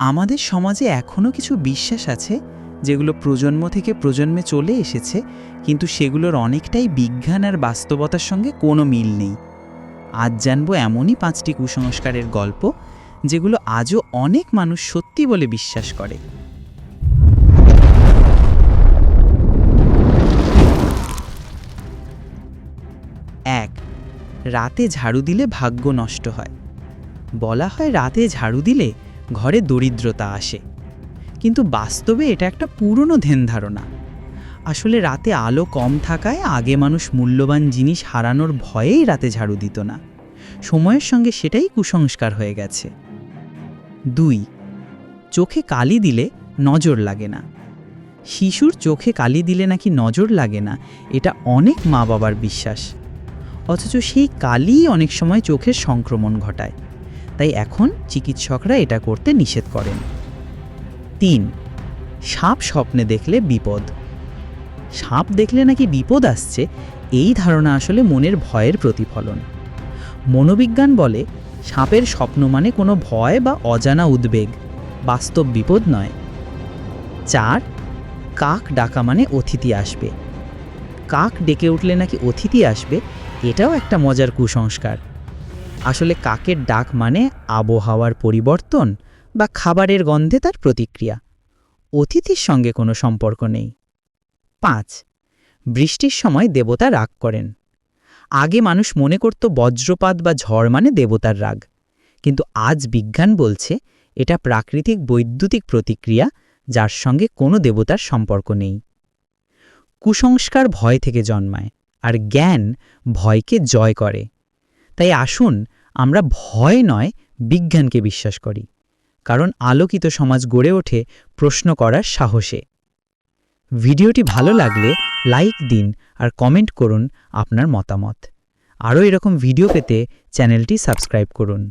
আমাদের সমাজে এখনও কিছু বিশ্বাস আছে যেগুলো প্রজন্ম থেকে প্রজন্মে চলে এসেছে, কিন্তু সেগুলোর অনেকটাই বিজ্ঞান আর বাস্তবতার সঙ্গে কোনো মিল নেই। আজ জানব এমনই পাঁচটি কুসংস্কারের গল্প, যেগুলো আজও অনেক মানুষ সত্যি বলে বিশ্বাস করে। এক, রাতে ঝাড়ু দিলে ভাগ্য নষ্ট হয়। বলা হয় রাতে ঝাড়ু দিলে ঘরে দরিদ্রতা আসে। কিন্তু বাস্তবে এটা একটা পুরনো ধ্যান ধারণা। আসলে রাতে আলো কম থাকায় আগে মানুষ মূল্যবান জিনিস হারানোর ভয়েই রাতে ঝাড়ু দিত না। সময়ের সঙ্গে সেটাই কুসংস্কার হয়ে গেছে। দুই, চোখে কালি দিলে নজর লাগে না। শিশুর চোখে কালি দিলে নাকি নজর লাগে না, এটা অনেক মা বাবার বিশ্বাস। অথচ সেই কালিই অনেক সময় চোখের সংক্রমণ ঘটায়। তাই এখন চিকিৎসকরা এটা করতে নিষেধ করেন। তিন, সাপ স্বপ্নে দেখলে বিপদ। সাপ দেখলে নাকি বিপদ আসছে, এই ধারণা আসলে মনের ভয়ের প্রতিফলন। মনোবিজ্ঞান বলে, সাপের স্বপ্ন মানে কোনো ভয় বা অজানা উদ্বেগ, বাস্তব বিপদ নয়। চার, কাক ডাকা মানে অতিথি আসবে। কাক ডেকে উঠলে নাকি অতিথি আসবে, এটাও একটা মজার কুসংস্কার। আসলে কাকের ডাক মানে আবহাওয়ার পরিবর্তন বা খাবারের গন্ধে তার প্রতিক্রিয়া? অতিথির সঙ্গে কোনো সম্পর্ক নেই। পাঁচ, বৃষ্টির সময় দেবতা রাগ করেন। আগে মানুষ মনে করত বজ্রপাত বা ঝড় মানে দেবতার রাগ। কিন্তু আজ বিজ্ঞান বলছে এটা প্রাকৃতিক বৈদ্যুতিক প্রতিক্রিয়া যার সঙ্গে কোনো দেবতার সম্পর্ক নেই। কুসংস্কার ভয় থেকে জন্মায় আর জ্ঞান ভয়কে জয় করে। তাই আসুন, আমরা ভয় নয়, বিজ্ঞানকে বিশ্বাস করি। কারণ আলোকিত সমাজ গড়ে ওঠে প্রশ্ন করার সাহসে। ভিডিওটি ভালো লাগলে লাইক দিন আর কমেন্ট করুন আপনার মতামত। আরও এরকম ভিডিও পেতে চ্যানেলটি সাবস্ক্রাইব করুন।